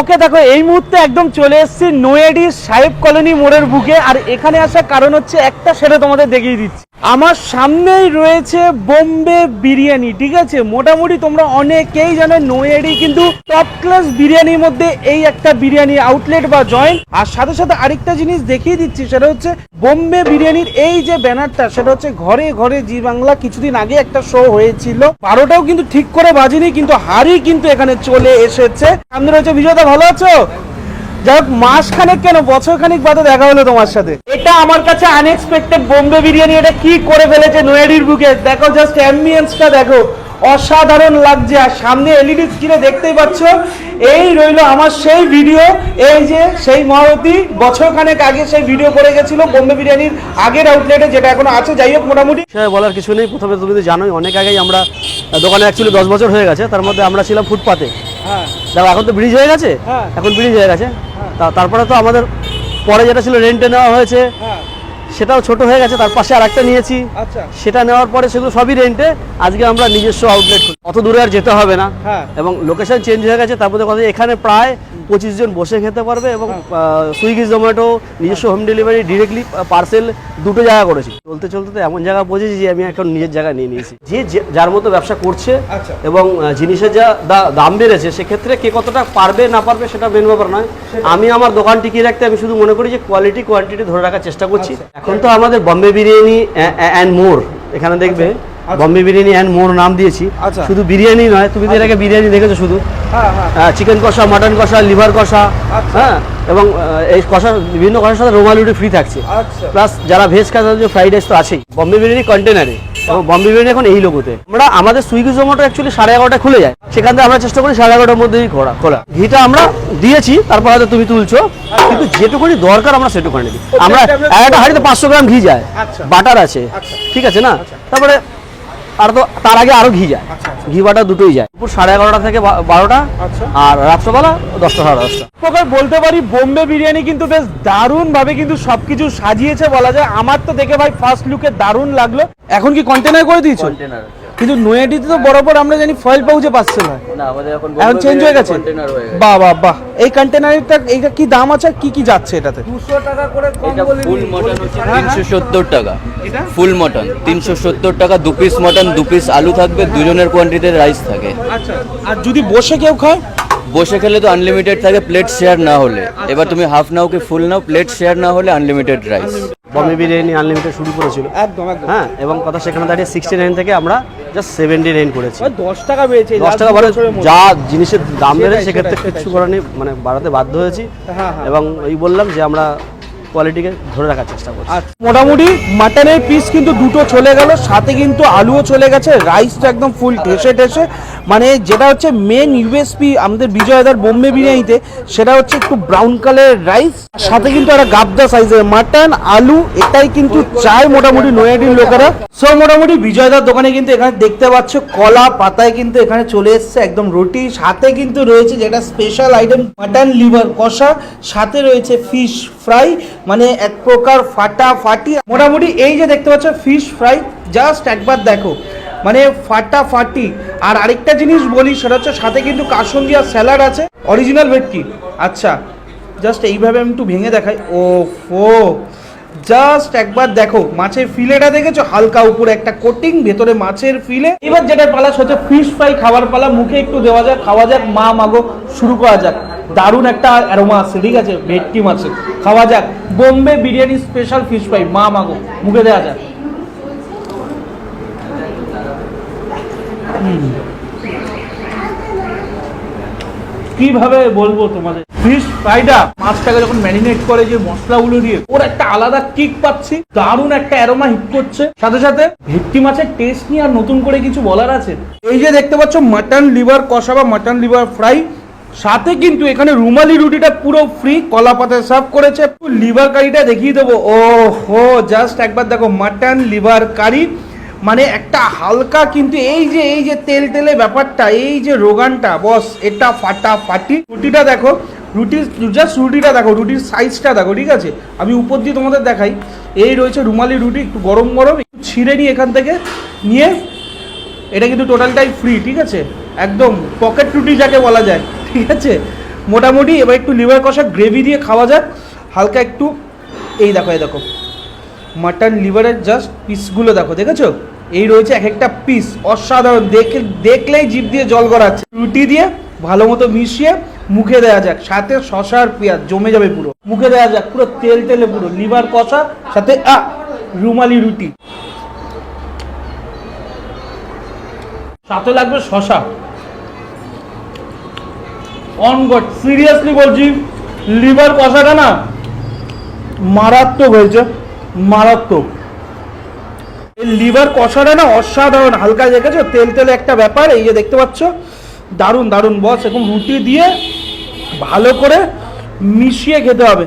ওকে দেখো, এই মুহূর্তে একদম চলে এসেছি নোয়েডি সাহেব কলোনি মোড়ের বুকে, আর এখানে আসার কারণ হচ্ছে একটা সেটা তোমাদের দেখিয়ে দিচ্ছি। আমার সামনেই রয়েছে বোম্বে বিরিয়ানি, ঠিক আছে? মোটামুটি তোমরা অনেকেই জানো নোয়েডি কিন্তু টপ ক্লাস বিরিয়ানির মধ্যে এই একটা বিরিয়ানি আউটলেট বা জয়েন্ট আর সাথে সাথে আরেকটা জিনিস দেখিয়ে দিচ্ছি, সেটা হচ্ছে বোম্বে বিরিয়ানির এই যে ব্যানারটা, সেটা হচ্ছে ঘরে ঘরে জি বাংলা কিছুদিন আগে একটা শো হয়েছিল। বারোটাও কিন্তু ঠিক করে বাজিনি, কিন্তু হারই কিন্তু এখানে চলে এসেছে। সামনে রয়েছে বিজয়দা ভালো আছো? যাই হোক মাস খানেক কেন? বছর খানিক বাদে দেখা হলো তোমার সাথে। এটা আমার কাছে আনএক্সপেক্টেড বোম্বে বিরিয়ানি এটা কি করে ফেলেছে নোয়েডির বুকে? দেখো জাস্ট অ্যাম্বিয়েন্সটা দেখো। অসাধারণ লাগছে। আর সামনে এলইডি স্ক্রিনে দেখতেই পাচ্ছ এই রইল আমার সেই ভিডিও এই যে সেই মহারতী বছর খানেক আগে সেই ভিডিও করে গেছিল বোম্বে বিরিয়ানির আগের আউটলেটে যেটা এখনও আছে। যাই হোক মোটামুটি। বলার কিছু নেই। প্রথমে তুমি তো জানোই অনেক আগেই আমরা দোকানে অ্যাকচুয়ালি দশ বছর হয়ে গেছে। তার মধ্যে আমরা ছিলাম ফুটপাতে। হ্যাঁ। দেখো এখন তো ব্রিজ হয়ে গেছে? হ্যাঁ। এখন ব্রিজ হয়ে গেছে? তা তারপরে তো আমাদের পরে যেটা ছিল রেন্টে নেওয়া হয়েছে হ্যাঁ। সেটাও ছোট হয়ে গেছে তার পাশে আর একটা নিয়েছি। আচ্ছা। সেটা নেওয়ার পরে সেগুলো সবই রেন্টে আজকে আমরা নিজস্ব আউটলেট অত দূরে আর যেতে হবে না। হ্যাঁ। এবং লোকেশন চেঞ্জ হয়ে গেছে তার মধ্যে কথা এখানে প্রায় পঁচিশ জন বসে খেতে পারবে এবং সুইগি জোম্যাটো নিজস্ব হোম ডেলিভারি ডিরেক্টলি পার্সেল দুটো জায়গা করেছি। চলতে চলতে তো এমন জায়গা পৌঁছেছি যে আমি এখন নিজের জায়গা নিয়ে নিয়েছি। যে যার মতো ব্যবসা করছে আচ্ছা। এবং জিনিসের যা দাম বেড়েছে সেক্ষেত্রে কে কতটা পারবে না পারবে সেটা মেন ব্যাপার নয়। আমি আমার দোকান টিকিয়ে রাখতে আমি শুধু মনে করি যে কোয়ালিটি কোয়ান্টিটি ধরে রাখার চেষ্টা করছি। এখন তো আমাদের বম্বে বিরিয়ানি অ্যান্ড মোর এখানে দেখবে বম্বে বিরিয়ানি অ্যান্ড মোর নাম দিয়েছি। আচ্ছা। শুধু বিরিয়ানি নয় তুমি তো এর আগে বিরিয়ানি দেখেছ শুধু। হ্যাঁ হ্যাঁ। চিকেন কষা মাটন কষা লিভার কষা আচ্ছা। হ্যাঁ এবং এই কষা বিভিন্ন কষার সাথে রুমাল রুটি ফ্রি থাকছে। আচ্ছা। প্লাস যারা ভেজ খায় তাদের ফ্রাইড রাইস তো আছেই। বম্বে বিরিয়ানি কন্টেনারে এবং বম্বে বিরিয়ানি এখন এই লোগোতে আমরা আমাদের সুইগি জোম্যাটো অ্যাকচুয়ালি সাড়ে এগারোটা খুলে যায়। সেখান থেকে আমরা চেষ্টা করি সাড়ে এগারোটার মধ্যেই খোলা খোলা। ঘিটা আমরা দিয়েছি তারপর হয়তো তুমি তুলছো। কিন্তু যেটুকুনি দরকার আমরা সেটুকুনি দিই আমরা একটা হাঁড়িতে পাঁচশো গ্রাম ঘি যায়। আচ্ছা। বাটার আছে। ঠিক আছে না? তারপরে আর তো তার আগে আরও ঘি যায়। ঘি বাটা দুটোই যায়। দুপুর সাড়ে এগারোটা থেকে বারোটা আচ্ছা। আর রাত্রবেলা দশটা সাড়ে দশটা। প্রকার বলতে পারি বোম্বে বিরিয়ানি কিন্তু বেশ দারুণ ভাবে কিন্তু সবকিছু সাজিয়েছে বলা যায়। আমার তো দেখে ভাই ফার্স্ট লুকে দারুণ লাগল। এখন কি কন্টেনার করে দিয়েছ? কন্টেনার কিন্তু নয়াডিতে তো বরাবর আমরা জানি ফয়েল পাউচে পাচ্ছে না। না এখন এখন চেঞ্জ হয়ে গেছে? হয়ে বাহ বাহ বাহ। এই কন্টেনারটা এইটা কি দাম আছে কি কি যাচ্ছে এটাতে? এটা ফুল মটন হচ্ছে তিনশো সত্তর টাকা। এটা? ফুল মটন তিনশো সত্তর টাকা দু পিস মটন দু পিস আলু থাকবে দুজনের কোয়ান্টিটিতে রাইস থাকে। আচ্ছা আর যদি বসে কেউ খায়? বসে খেলে তো আনলিমিটেড থাকে প্লেট শেয়ার না হলে। এবার তুমি হাফ নাও কি ফুল নাও প্লেট শেয়ার না হলে unlimited rice Bombay biryani unlimited শুরু করেছিল। একদম একদম। হ্যাঁ এবং কথা সেখানে দাঁড়িয়ে সিক্সটি নাইন থেকে আমরা জাস্ট সেভেন্টি নাইন করেছি দশ টাকা বেড়েছে দশ টাকা বাড়ে যা জিনিসের দাম বেড়ে সেক্ষেত্রে কিছু। করার নেই মানে বাড়াতে বাধ্য হয়েছি। হ্যাঁ, হ্যাঁ। এবং এই বললাম যে আমরা কোয়ালিটিকে ধরে রাখার চেষ্টা করছি। আর মোটামুটি মাটনের পিস কিন্তু দুটো চলে গেল, সাথে কিন্তু আলুও চলে গেছে রাইসটা একদম ফুল ঠেসে ঠেসে মানে যেটা হচ্ছে মেন ইউএসপি আমাদের বিজয়দার বোম্বে বিরিয়ানিতে, সেটা হচ্ছে একটু ব্রাউন কালারের রাইস সাথে কিন্তু একটা গাবদা সাইজের মাটন, আলু, এটাই কিন্তু চায় মোটামুটি নয়াডির লোকেরা। সো মোটামুটি বিজয়দার দোকানে কিন্তু এখানে দেখতে পাচ্ছ, কলা পাতায় কিন্তু এখানে চলে এসছে একদম রুটি। সাথে কিন্তু রয়েছে যেটা স্পেশাল আইটেম মাটন লিভার কষা, সাথে রয়েছে ফিশ ফ্রাই মানে এক প্রকার ফাটা ফাটি মোটামুটি এই যে দেখতে পাচ্ছ ফিশ ফ্রাই জাস্ট একবার দেখো। মানে ফাটা ফাটি আর আরেকটা জিনিস বলি, সেটা হচ্ছে সাথে কিন্তু কাসন্দি আর স্যালাড আছে অরিজিনাল ভেটকি। আচ্ছা জাস্ট এইভাবে আমি একটু ভেঙে দেখাই। ও ফো জাস্ট একবার দেখো, মাছের ফিলেটা দেখেছ? হালকা উপরে একটা কোটিং ভেতরে মাছের ফিলে। এবার যেটা পালা হচ্ছে ফিশ ফ্রাই খাবার পালা, মুখে একটু দেওয়া যাক, খাওয়া যাক, মা, মাগো, শুরু করা যাক। দারুণ একটা অ্যারোমা আছে, ঠিক আছে? ভেটকি মাছের খাওয়া যাক। Bombay biryani special fish fry মা মাগো মুখে দেওয়া যাক। কীভাবে বলব তোমাদের? ফিশ ফ্রাইটা মাছটাকে যখন ম্যারিনেট করে যে মশলাগুলো দিয়ে, ওর একটা আলাদা কিক পাচ্ছি। দারুণ একটা অ্যারোমা হিট করছে। সাথে সাথে ভেটকি মাছের টেস্ট নিয়ে আর নতুন করে কিছু বলার আছে। এই যে দেখতে পাচ্ছ মাটন লিভার কষা বা মাটন লিভার ফ্রাই সাথে কিন্তু এখানে রুমালি রুটিটা পুরো ফ্রি কলা পাতায় সার্ভ করেছে লিভার কারিটা দেখিয়ে দেবো। ও হো জাস্ট একবার দেখো মাটন লিভার কারি মানে একটা হালকা কিন্তু এই যে এই যে তেল তেলে ব্যাপারটা, এই যে রোগানটা, বস, এটা ফাটা ফাটি রুটিটা দেখো রুটির জাস্ট রুটিটা দেখো, রুটির সাইজটা দেখো, ঠিক আছে? আমি উপর দিয়ে তোমাদের দেখাই। এই রয়েছে রুমালি রুটি, একটু গরম গরম, একটু ছিঁড়ে নিই এখান থেকে নিয়ে, এটা কিন্তু টোটালটাই ফ্রি ঠিক আছে? একদম পকেট রুটি যাকে বলা যায়। ঠিক আছে? মোটামুটি এবার একটু লিভার কষা গ্রেভি দিয়ে খাওয়া যাক। হালকা একটু, এই দেখো এই দেখো। মাটন লিভারের জাস্ট পিসগুলো দেখো, দেখেছ? এই রয়েছে এক একটা পিস অসাধারণ। দেখে, দেখলেই জিভ দিয়ে জল গড়াচ্ছে। রুটি দিয়ে ভালো মতো মিশিয়ে মুখে দেওয়া যাক। সাথে শশা আর পেঁয়াজ, জমে যাবে পুরো। মুখে দেওয়া যাক, পুরো তেল তেলে পুরো। লিভার কষা, সাথে আ রুমালি রুটি। সাথে লাগবে শশা অন গড সিরিয়াসলি বলছি লিভার কষাটা না মারাত্মক হয়েছে, মারাত্মক। এই লিভার কষাটা না অসাধারণ, হালকা দেখেছ? তেল তেলে একটা ব্যাপার, এই যে দেখতে পাচ্ছ? দারুণ দারুণ বস এরকম রুটি দিয়ে ভালো করে মিশিয়ে খেতে হবে।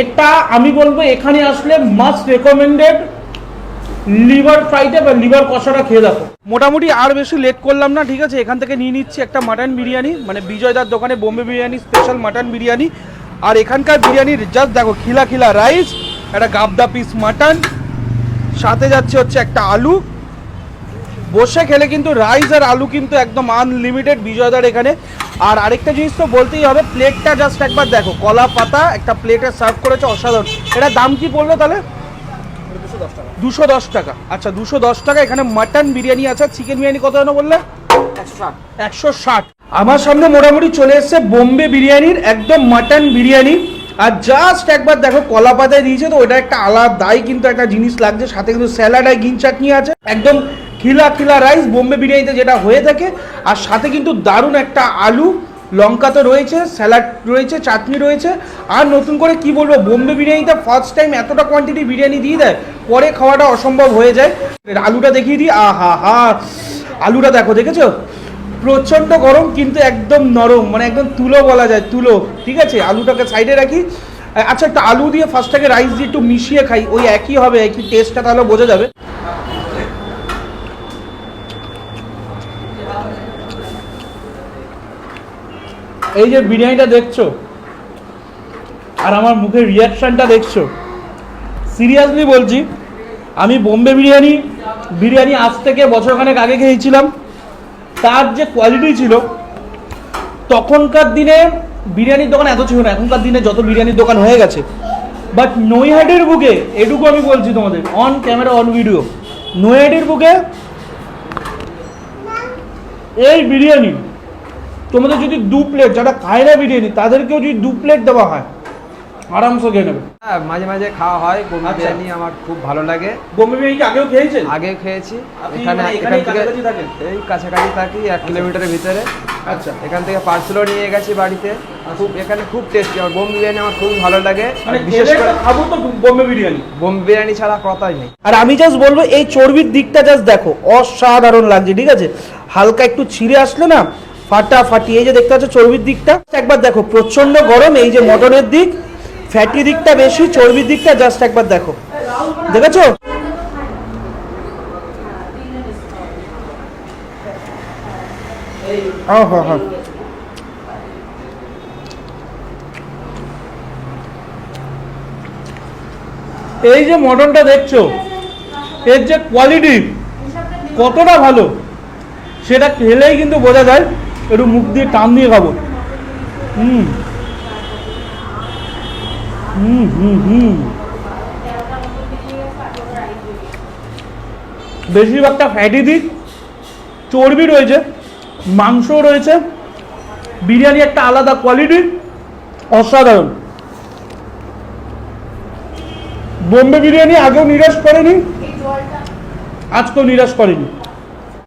এটা আমি বলব, এখানে আসলে মাস্ট রেকমেন্ডেড লিভার ফ্রাইটা বা লিভার কষাটা খেয়ে দেখো। মোটামুটি আর বেশি লেট করলাম না, ঠিক আছে? এখান থেকে নিয়ে নিচ্ছি একটা মাটন বিরিয়ানি মানে বিজয়দার দোকানে বোম্বে বিরিয়ানি স্পেশাল মাটন বিরিয়ানি। আর এখানকার বিরিয়ানির জাস্ট দেখো, খিলা খিলা রাইস একটা গাবদা পিস মাটন সাথে যাচ্ছে হচ্ছে একটা আলু। বসে খেলে কিন্তু রাইস আর আলু কিন্তু একদম আনলিমিটেড বিজয়দার এখানে। আর আরেকটা জিনিস তো বলতেই হবে প্লেটটা জাস্ট একবার দেখো, কলা পাতা একটা প্লেটে সার্ভ করেছে, অসাধারণ। এটা দাম কি পড়ল তাহলে? দুশো দশ টাকা। আচ্ছা দুশো দশ টাকা। এখানে মাটন বিরিয়ানি আছে। চিকেন বিরিয়ানি কত যেন বললে? একশো ষাট। আমার সামনে মোটামুটি চলে এসেছে বোম্বে বিরিয়ানির একদম মাটন বিরিয়ানি। আর জাস্ট একবার দেখো কলা পাতায় দিয়েছে তো ওটা একটা আলাদাই কিন্তু একটা জিনিস লাগছে। সাথে কিন্তু স্যালাড আর গ্রিন চাটনি আছে। একদম খিলা খিলা রাইস বোম্বে বিরিয়ানিতে যেটা হয়ে থাকে। আর সাথে কিন্তু দারুণ একটা আলু। লঙ্কা তো রয়েছে, স্যালাড রয়েছে, চাটনি রয়েছে, আর নতুন করে কি বলব, বোম্বে বিরিয়ানিতে ফার্স্ট টাইম এতটা কোয়ান্টিটি বিরিয়ানি দিয়ে দেয়, পরে খাওয়াটা অসম্ভব হয়ে যায়। আলুটা দেখিয়ে দিই, আহা হা হা আলুটা দেখো, দেখেছ? প্রচণ্ড গরম, কিন্তু একদম নরম মানে একদম তুলো বলা যায়, তুলো, ঠিক আছে? আলুটাকে সাইডে রাখি। আচ্ছা একটা আলু দিয়ে ফার্স্টটাকে রাইস দিয়ে একটু মিশিয়ে খাই, ওই একই হবে, একই টেস্টটা তাহলে বোঝা যাবে। এই যে বিরিয়ানিটা দেখছ, আর আমার মুখের রিয়াকশনটা দেখছ। সিরিয়াসলি বলছি, আমি বোম্বে বিরিয়ানি বিরিয়ানি আজ থেকে বছর বছরখানেক আগে খেয়েছিলাম। তার যে কোয়ালিটি ছিল, তখনকার দিনে বিরিয়ানির দোকান এত ছিল না। এখনকার দিনে যত বিরিয়ানির দোকান হয়ে গেছে। বাট নৈহাটির বুকে, এটুকু আমি বলছি তোমাদের অন ক্যামেরা অন ভিডিও নৈহাটির বুকে এই বিরিয়ানি তোমাদের যদি দু প্লেট যারা খায় না বিরিয়ানি তাদেরকেও যদি দু প্লেট দেওয়া হয় আরামসে খেয়ে নেবে। হ্যাঁ মাঝে মাঝে খাওয়া হয় বোম্বে আচ্ছা। বিরিয়ানি আমার খুব ভালো লাগে। বোম্বে বিরিয়ানি আগেও খেয়েছেন? আগে খেয়েছি। এখানে মানে এখান থেকে এই কাছাকাছি থাকি এক কিলোমিটারের ভিতরে। আচ্ছা। এখান থেকে পার্সেলও নিয়ে গেছি বাড়িতে। খুব এখানে খুব টেস্টি আমার বোম্বে বিরিয়ানি আমার খুব ভালো লাগে। মানে বিশেষ বিশেষ করে খাব তো বোম্বে বিরিয়ানি। বোম্বে বিরিয়ানি ছাড়া কথাই নেই। আর আমি জাস্ট বলব এই চর্বির দিকটা জাস্ট দেখো অসাধারণ লাগছে ঠিক আছে? হালকা একটু ছিঁড়ে আসলে না ফাটাফাটি। এই যে দেখতে পাচ্ছ চর্বির দিকটা, একবার দেখো প্রচণ্ড গরম, এই যে মটনের দিক, ফ্যাটি দিকটা বেশি, চর্বির দিকটা জাস্ট একবার দেখো। দেখেছ? হ্যাঁ হ্যাঁ হ্যাঁ। এই যে মটনটা দেখছ, এর যে কোয়ালিটি কতটা ভালো, সেটা খেলেই কিন্তু বোঝা যায়। একটু মুখ দিয়ে টান দিয়ে খাব। হুম। হুম হুম হুম। বেশিরভাগটা ফ্যাটি দিক চর্বি রয়েছে মাংস রয়েছে, বিরিয়ানি একটা আলাদা কোয়ালিটি অসাধারণ। বোম্বে বিরিয়ানি আগেও নিরাশ করেনি, আজকেও নিরাশ করেনি।